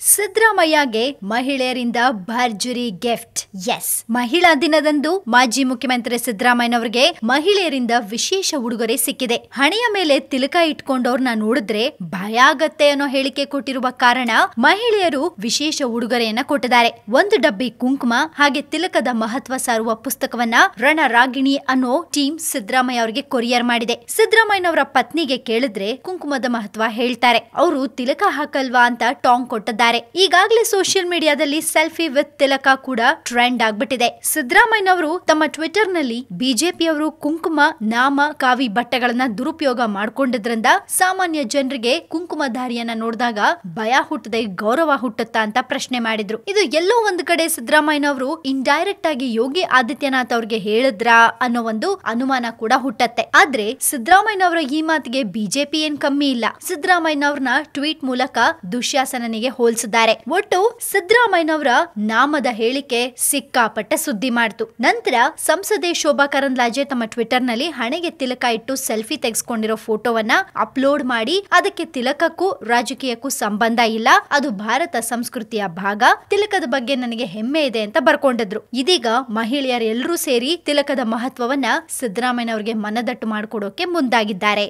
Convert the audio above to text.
ಸಿದ್ದರಾಮಯ್ಯಗೆ ಮಹಿಳೆಯರಿಂದ ಭರ್ಜರಿ gift. S ಮಹಿಳಾ ದಿನದಂದು ಮಾಜಿ ಮುಖ್ಯಮಂತ್ರಿ ಸಿದ್ದರಾಮಯ್ಯನವರಿಗೆ ಮಹಿಳೆಯರಿಂದ ವಿಶೇಷ ಉಡುಗೊರೆ ಸಿಕ್ಕಿದೆ. ಹಣೆಯ ಮೇಲೆ ತಿಲಕ ಇಟ್ಕೊಂಡವ್ರನ್ನ ನೋಡಿದ್ರೆ ಭಯ ಆಗತ್ತೆ ಅನ್ನೋ ಹೇಳಿಕೆ ಕೊಟ್ಟಿರುವ ಕಾರಣ ಮಹಿಳೆಯರು ವಿಶೇಷ ಉಡುಗೊರೆಯನ್ನ ಕೊಟ್ಟಿದ್ದಾರೆ. ಒಂದು ಡಬ್ಬಿ ಕುಂಕುಮ ಹಾಗೆ ತಿಲಕದ ಮಹತ್ವ ಸಾರುವ ಪುಸ್ತಕವನ್ನ ರಣರಾಗಿಣಿ ಅನ್ನೋ ಟೀಮ್ ಸಿದ್ದರಾಮಯ್ಯ ಅವರಿಗೆ ಕೊರಿಯರ್ ಮಾಡಿದೆ. ಸಿದ್ದರಾಮಯ್ಯನವರ ಪತ್ನಿಗೆ ಕೇಳಿದ್ರೆ ಕುಂಕುಮದ ಮಹತ್ವ ಹೇಳ್ತಾರೆ. ಅವರು ತಿಲಕ ಹಾಕಲ್ವಾ ಅಂತ ಟಾಂಗ್ ಕೊಟ್ಟಿದ್ದಾರೆ. ಈಗಾಗಲೇ ಸೋಷಿಯಲ್ ಮೀಡಿಯಾದಲ್ಲಿ ಸೆಲ್ಫಿ ವಿತ್ ತಿಲಕ ಕೂಡ ಟ್ರೆಂಡ್ ಆಗ್ಬಿಟ್ಟಿದೆ. ಸಿದ್ದರಾಮಯ್ಯನವರು ತಮ್ಮ ಟ್ವಿಟರ್ನಲ್ಲಿ ಬಿಜೆಪಿಯವರು ಕುಂಕುಮ, ನಾಮ, ಕಾವಿ ಬಟ್ಟೆಗಳನ್ನ ದುರುಪಯೋಗ ಮಾಡಿಕೊಂಡಿದ್ರಿಂದ ಸಾಮಾನ್ಯ ಜನರಿಗೆ ಕುಂಕುಮಧಾರಿಯನ್ನ ನೋಡಿದಾಗ ಭಯ ಹುಟ್ಟದೆ, ಗೌರವ ಹುಟ್ಟುತ್ತಾ ಅಂತ ಪ್ರಶ್ನೆ ಮಾಡಿದ್ರು. ಇದು ಎಲ್ಲೋ ಒಂದು ಕಡೆ ಸಿದ್ದರಾಮಯ್ಯನವರು ಇಂಡೈರೆಕ್ಟ್ ಆಗಿ ಯೋಗಿ ಆದಿತ್ಯನಾಥ್ ಅವರಿಗೆ ಹೇಳಿದ್ರಾ ಅನ್ನೋ ಒಂದು ಅನುಮಾನ ಕೂಡ ಹುಟ್ಟತ್ತೆ. ಆದ್ರೆ ಸಿದ್ದರಾಮಯ್ಯನವರ ಈ ಮಾತಿಗೆ ಬಿಜೆಪಿ ಏನ್ ಕಮ್ಮಿ ಇಲ್ಲ. ಸಿದ್ದರಾಮಯ್ಯನವ್ರನ್ನ ಟ್ವೀಟ್ ಮೂಲಕ ದುಶ್ಯಾಸನನಿಗೆ ಹೋಲಿಸಿದ್ದಾರೆ ಒಟ್ಟು ಸಿದ್ದರಾಮಯ್ಯನವರ ನಾಮದ ಹೇಳಿಕೆ ಸಿಕ್ಕಾಪಟ್ಟೆ ಸುದ್ದಿ ಮಾಡಿತು. ನಂತರ ಸಂಸದೆ ಶೋಭಾ ಕರಂದ್ಲಾಜೆ ತಮ್ಮ ಟ್ವಿಟರ್ನಲ್ಲಿ ಹಣೆಗೆ ತಿಲಕ ಇಟ್ಟು ಸೆಲ್ಫಿ ತೆಗೆಸ್ಕೊಂಡಿರೋ ಫೋಟೋವನ್ನ ಅಪ್ಲೋಡ್ ಮಾಡಿ, ಅದಕ್ಕೆ ತಿಲಕಕ್ಕೂ ರಾಜಕೀಯಕ್ಕೂ ಸಂಬಂಧ ಇಲ್ಲ. ಅದು ಭಾರತ ಸಂಸ್ಕೃತಿಯ ಭಾಗ. ತಿಲಕದ ಬಗ್ಗೆ ನನಗೆ ಹೆಮ್ಮೆ ಇದೆ ಅಂತ ಬರ್ಕೊಂಡಿದ್ರು. ಇದೀಗ ಮಹಿಳೆಯರೆಲ್ಲರೂ ಸೇರಿ ತಿಲಕದ ಮಹತ್ವವನ್ನ ಸಿದ್ದರಾಮಯ್ಯನವರಿಗೆ ಮನದಟ್ಟು ಮಾಡಿಕೊಡೋಕೆ ಮುಂದಾಗಿದ್ದಾರೆ.